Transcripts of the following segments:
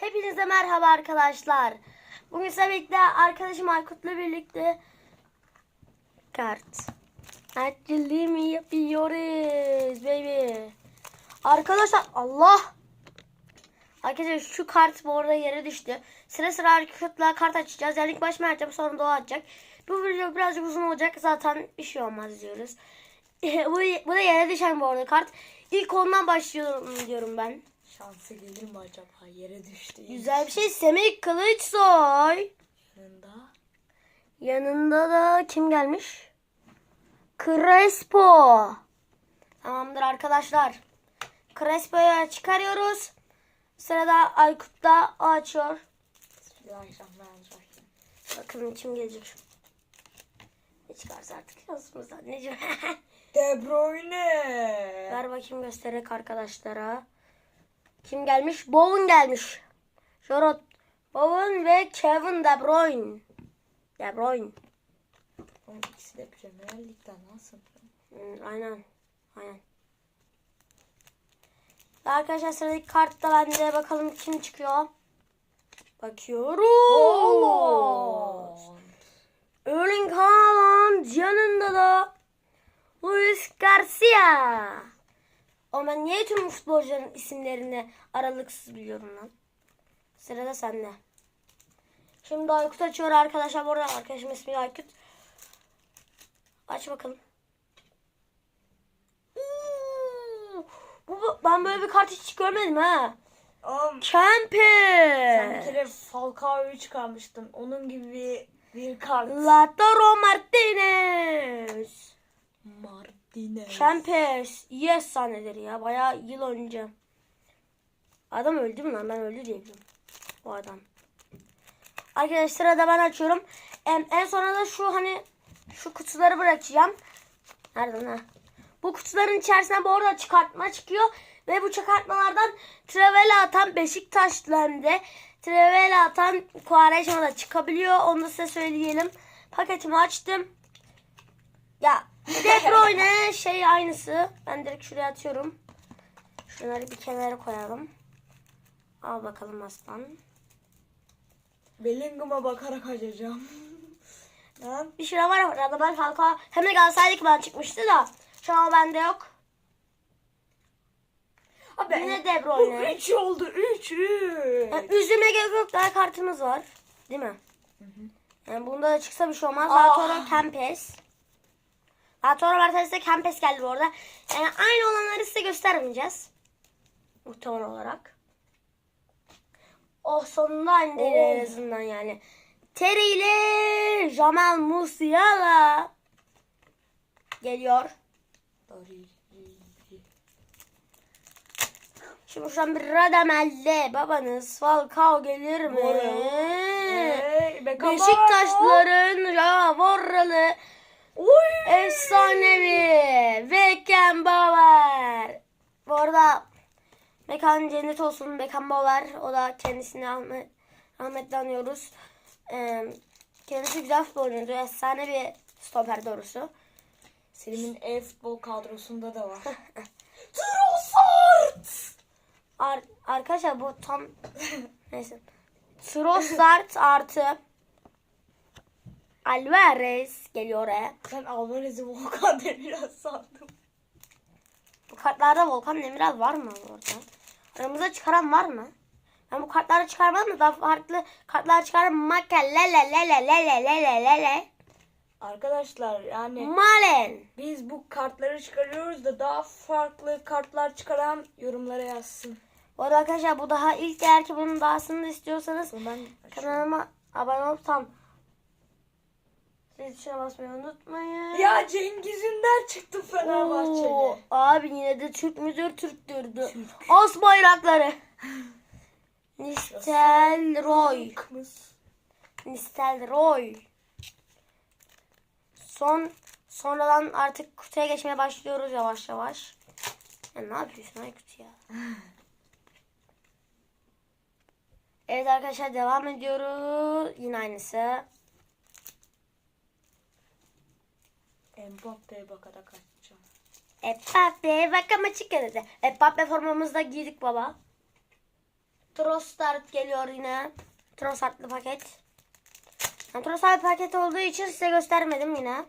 Hepinize merhaba arkadaşlar. Bugün size arkadaşım Aykut'la birlikte kart açılımı yapıyoruz baby. Arkadaşlar Allah. Arkadaşlar şu kart bu arada yere düştü. Sıra sıra Aykut'la kart açacağız. Yani ilk baş Mert'e sonra Doğa açacak. Bu video birazcık uzun olacak. Zaten bir şey olmaz diyoruz. bu, bu da yere düşen bu arada kart. İlk ondan başlıyorum diyorum ben. Şansı gelir mi acaba? Yere düştü. Güzel bir şey. Semih Kılıçsoy. Yanında. Yanında da kim gelmiş? Crespo. Tamamdır arkadaşlar. Crespo'yu çıkarıyoruz. Sırada Aykut da açıyor. Bismillahirrahmanirrahim. Bakalım kim gelecek. Ne çıkarsa artık yazımız anneciğim. De Bruyne. Ver bakayım göstererek arkadaşlara. Kim gelmiş? Bowen gelmiş. Şorot. Bowen ve Kevin De Bruyne. De Bruyne. Onun ikisi de Premier Lig'den nasıl? Hmm, aynen. Aynen. Arkadaşlar sıradaki kartta bende bakalım kim çıkıyor. Bakıyoruz. Erling Haaland yanında da Luis Garcia. Ama ben niye tüm futbolcuların isimlerini aralıksız biliyorum lan? Sırada sende. Şimdi Aykut açıyor arkadaşlar. Bu arada arkadaşım ismi Aykut. Aç bakalım. Bu, ben böyle bir kart hiç görmedim ha. Oğlum Kempe. sen bir kere Falcao'yu çıkarmıştın. Onun gibi bir, bir kart. Lautaro Martinez. Martinez. Kempes. İyi efsaneleri ya. Bayağı yıl önce. Adam öldü mü lan? Ben öldü diye. O adam. Arkadaşlar sırada ben açıyorum. En, en sonra da şu hani şu kutuları bırakacağım. Nereden ha? Bu kutuların içerisine bu arada çıkartma çıkıyor. Ve bu çıkartmalardan Travela atan Beşiktaşlı hem de Travela atan Quaresma da çıkabiliyor. Onu da size söyleyelim. Paketimi açtım. Ya De Bruyne şey aynısı. Ben direkt şuraya atıyorum. Şunları bir kenara koyalım. Al bakalım aslan. Bellingham'a bakarak açacağım. Lan Bir şey var arada ben Falcao hem de Galatasaray'daki ben çıkmıştı da şu an bende yok. Abi Yine De bu Bruyne. 3 oldu 3 3. Yani üzülme gerek yok daha kartımız var. Değil mi? Yani bunda da çıksa bir şey olmaz. Aa. Lautaro Kempes. Lautaro Martinez'de Kempes geldi bu arada. Yani aynı olanları size göstermeyeceğiz. Muhtemel olarak. Oh sonunda aynı değil en Oh. azından yani. Terry ile Jamal Musiala geliyor. Şimdi şuradan bir Radamelle babanız Falcao gelir mi? Beckenbauer. Beşiktaşlıların ya Vorralı Oy. efsanevi Beckenbauer. Bu arada mekan cennet olsun Beckenbauer. O da kendisini rahmet, rahmetle anıyoruz. Ee, kendisi güzel futbolcuydu. Efsane bir stoper doğrusu. Selim'in e-futbol kadrosunda da var. Trossard! Ar- arkadaşlar bu tam neyse. Trossard artı Alvarez geliyor oraya. Ben Alvarez'i Volkan Demirel sandım. Bu kartlarda Volkan Demirel var mı orada? Aramıza çıkaran var mı? Ben bu kartları çıkarmadım da daha farklı kartlar çıkarım. Maka lele lele lele lele lele. Arkadaşlar yani Malen. biz bu kartları çıkarıyoruz da daha farklı kartlar çıkaran yorumlara yazsın. Bu arada arkadaşlar bu daha ilk eğer ki bunun dahasını da istiyorsanız ben kanalıma abone olup tam zil tuşuna basmayı unutmayın. ya Cengiz Ünder çıktı Oo, Fenerbahçeli. abi yine de Türk müdür Türktürdü. As bayrakları. Nistelrooy. Kımız. Nistelrooy. Son sonradan artık kutuya geçmeye başlıyoruz yavaş yavaş. Ya ne yapıyorsun Aykut ya? Evet arkadaşlar devam ediyoruz. Yine aynısı. Mbappe'ye bakarak açacağım. Mbappe bak ama çıkardı. Mbappe formamızda giydik baba. Trostart geliyor yine. Trostartlı paket. Yani Trostart paket olduğu için size göstermedim yine.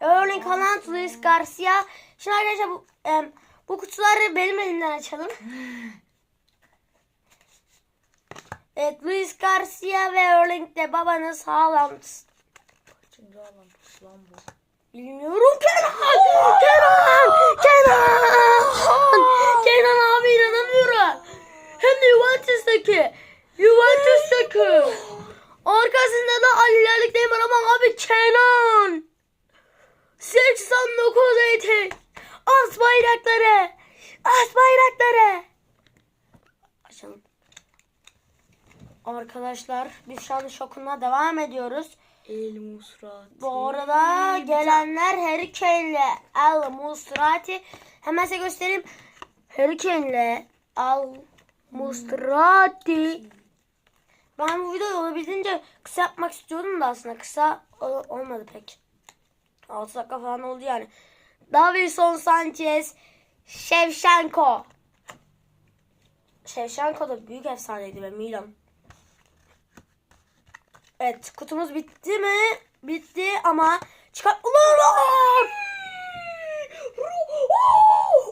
Erling Haaland, Luis Garcia. Şimdi arkadaşlar bu, em, bu kutuları benim elimden açalım. Evet Luis Garcia ve Erling de babanız Haaland. Kaçıncı alan lan bu? Bilmiyorum Kenan! Kenan! Kenan! Kenan abi inanamıyorum. Hem de Juventus'taki. Juventus'taki. Arkasında da Ali Lerlik var ama abi Kenan. 89 etek. As bayrakları. As bayrakları. Açalım. Arkadaşlar biz şu an şokuna devam ediyoruz. El Musrati. Bu arada gelenler Harry Kane'le Al Musrati. Hemen size göstereyim. Harry Kane'le Al Musrati. Ben bu videoyu olabildiğince kısa yapmak istiyordum da aslında kısa ol- olmadı pek. 6 dakika falan oldu yani. Davison Sanchez, Shevchenko. Shevchenko da büyük efsaneydi be Milan. Evet kutumuz bitti mi? Bitti ama çıkar... Ulan!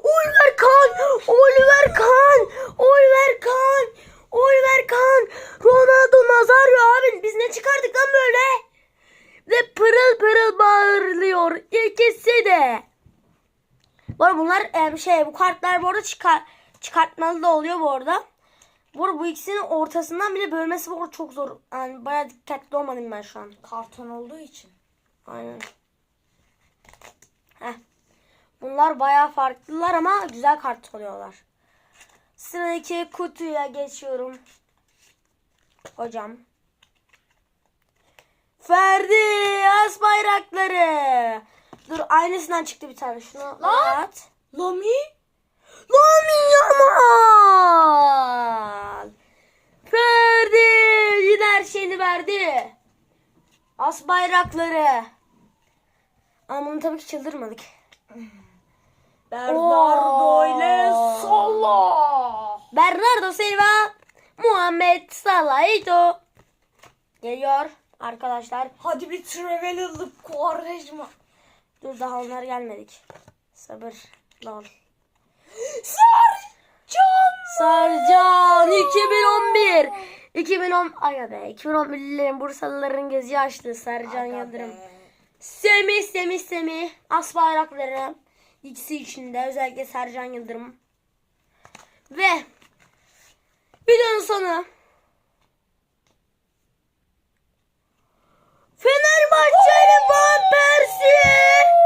Oliver Kahn! Oliver Kahn! Oliver Kahn! Oliver Kahn! Ronaldo Nazario abi biz ne çıkardık lan böyle? Ve pırıl pırıl bağırıyor ikisi de. Bu bunlar em, şey bu kartlar bu arada çıkar, çıkartmalı da oluyor bu arada. Bu arada bu ikisinin ortasından bile bölmesi bu arada çok zor. Yani bayağı dikkatli olmadım ben şu an. Karton olduğu için. Aynen. Heh. Bunlar bayağı farklılar ama güzel kart oluyorlar. Sıradaki kutuya geçiyorum. Hocam. Ferdi as bayrakları. Dur aynısından çıktı bir tane. Şunu at. Lami? Lamin Yamal. Ferdi yine her şeyini verdi. As bayrakları. Ama bunu tabii ki çıldırmadık. Bernardo ile. Salah. Bernardo Silva, Muhammed Salahito. Geliyor arkadaşlar. Hadi bir Trevelyalı Quaresma. Dur daha onlar gelmedik. Sabır. Lol. Sercan. Sarcan 2011. 2010 Ay be 2011'lerin Bursalıların gözü açtı Sercan Yıldırım. Semih Semih Semih as bayrakları ikisi içinde özellikle Sercan Yıldırım. Ve videonun sonu Fenerbahçeli Van Persie.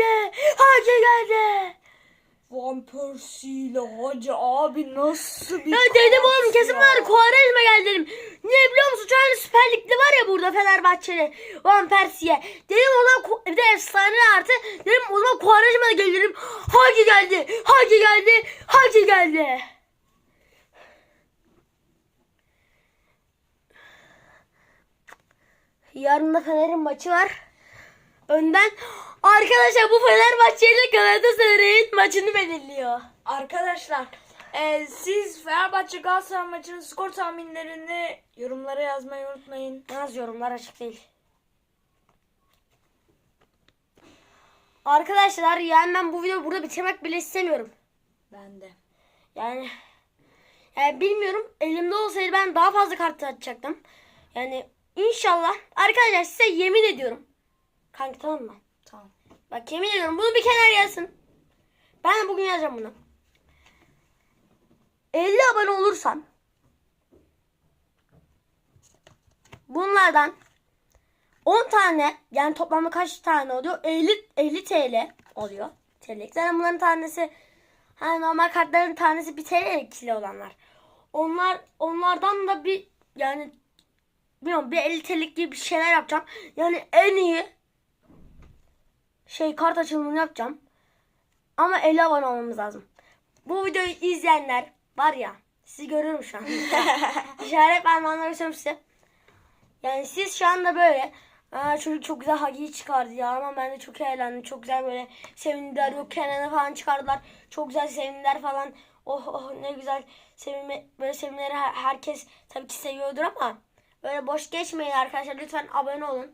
Van Persie ile Hacı abi nasıl bir Ya dedim oğlum kesin var Quaresma geldi dedim. Niye biliyor musun? Şu an Süper Lig'de var ya burada Fenerbahçeli. Van Persie. Dedim o zaman Ku- bir de efsane artı. Dedim o zaman Quaresma da gelir dedim. Hacı geldi. Hacı geldi. Hacı geldi. Yarın da Fener'in maçı var. Önden arkadaşlar bu Fenerbahçe ile Galatasaray'ın maçını belirliyor. Arkadaşlar e, siz Fenerbahçe Galatasaray maçının skor tahminlerini yorumlara yazmayı unutmayın. Yaz yorumlar açık değil. Arkadaşlar yani ben bu videoyu burada bitirmek bile istemiyorum. Ben de. Yani, yani bilmiyorum elimde olsaydı ben daha fazla kart açacaktım. Yani inşallah arkadaşlar size yemin ediyorum. Kanka tamam mı? Bak yemin ediyorum bunu bir kenara yazın. Ben de bugün yazacağım bunu. 50 abone olursam bunlardan 10 tane yani toplamda kaç tane oluyor? 50 50 TL oluyor. TL. Zaten bunların tanesi hani normal kartların tanesi 1 TL ikili olanlar. Onlar onlardan da bir yani bilmiyorum bir 50 TL'lik gibi bir şeyler yapacağım. Yani en iyi şey kart açılımını yapacağım. Ama 50 abone olmamız lazım. Bu videoyu izleyenler var ya sizi görüyorum şu an. İşaret parmağımla gösteriyorum size. Yani siz şu anda böyle Aa, çocuk çok güzel Hagi'yi çıkardı ya ama ben de çok eğlendim. Çok güzel böyle sevindiler. Yok Kenan'ı falan çıkardılar. Çok güzel sevindiler falan. Oh oh ne güzel sevinme, böyle sevinmeleri her- herkes tabii ki seviyordur ama böyle boş geçmeyin arkadaşlar. Lütfen abone olun.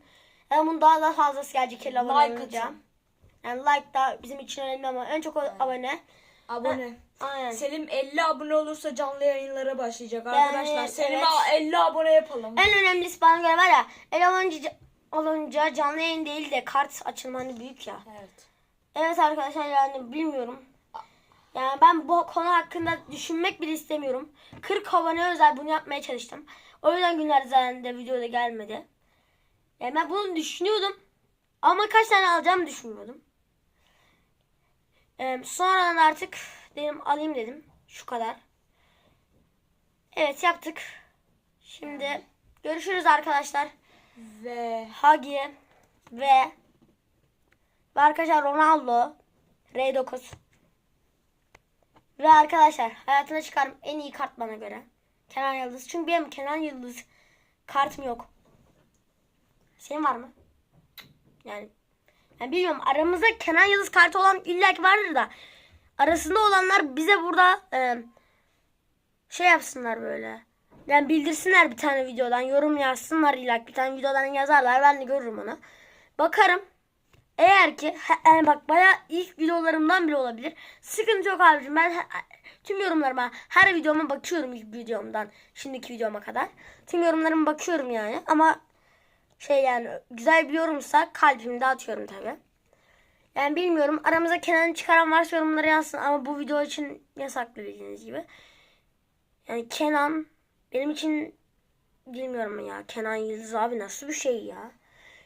Yani bunun daha da fazlası gelecek 50 abone Like atın. Yani like da bizim için önemli ama en çok o- abone. Abone. Aynen. Selim 50 abone olursa canlı yayınlara başlayacak Yani, arkadaşlar. Selim'e evet. 50 abone yapalım. En önemlisi bana göre var ya 50 olunca, olunca canlı yayın değil de kart açılma hani büyük ya. Evet. Evet arkadaşlar yani bilmiyorum. Yani ben bu konu hakkında düşünmek bile istemiyorum. 40 abone özel bunu yapmaya çalıştım. O yüzden günler zaten de videoda gelmedi. Yani ben bunu düşünüyordum. Ama kaç tane alacağımı düşünmüyordum. Ee, sonradan artık dedim alayım dedim. Şu kadar. Evet yaptık. Şimdi görüşürüz arkadaşlar. Ve Hagi ve ve arkadaşlar Ronaldo R9 ve arkadaşlar hayatına çıkarım en iyi kart bana göre Kenan Yıldız çünkü benim Kenan Yıldız kartım yok senin var mı? Yani, yani bilmiyorum aramızda Kenan Yıldız kartı olan illaki vardır da arasında olanlar bize burada e, şey yapsınlar böyle. Yani bildirsinler bir tane videodan, yorum yazsınlar illa bir tane videodan yazarlar. Ben de görürüm onu. Bakarım. Eğer ki yani bak baya ilk videolarımdan bile olabilir. Sıkıntı yok abicim. Ben he- tüm yorumlarıma, her videoma bakıyorum ilk videomdan şimdiki videoma kadar. Tüm yorumlarıma bakıyorum yani. Ama şey yani güzel bir yorumsa kalbimi dağıtıyorum tabi. Yani bilmiyorum. Aramızda Kenan'ı çıkaran varsa yorumlara yazsın. Ama bu video için yasaklı bildiğiniz gibi. Yani Kenan benim için bilmiyorum ya. Kenan Yıldız abi nasıl bir şey ya.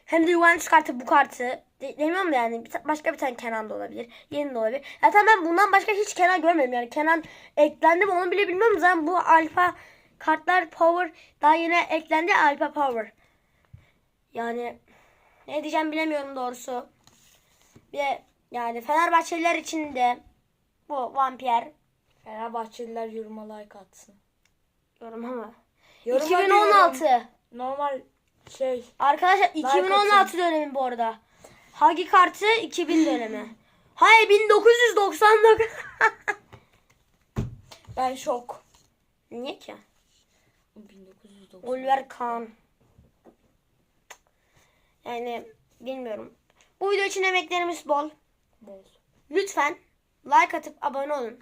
Hem de Juventus kartı bu kartı. De- demiyorum da yani başka bir tane Kenan da olabilir. Yeni de olabilir. Zaten ben bundan başka hiç Kenan görmedim. Yani Kenan eklendi mi onu bile bilmiyorum. Zaten bu alfa kartlar power daha yeni eklendi alfa power. Yani ne diyeceğim bilemiyorum doğrusu. De yani Fenerbahçeliler için de bu vampir Fenerbahçeliler yoruma like atsın. yorum ama. Yoruma 2016. diyorum, Normal şey. Arkadaşlar 2016 dönemi bu arada. Hagi kartı 2000 dönemi. Hayır 1999. Ben şok. Niye ki? 1990. Oliver Kahn. Yani bilmiyorum. Bu video için emeklerimiz bol. Bol. Lütfen like atıp abone olun.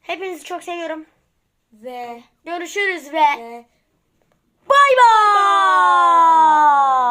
Hepinizi çok seviyorum. Ve Görüşürüz ve ve bay bay.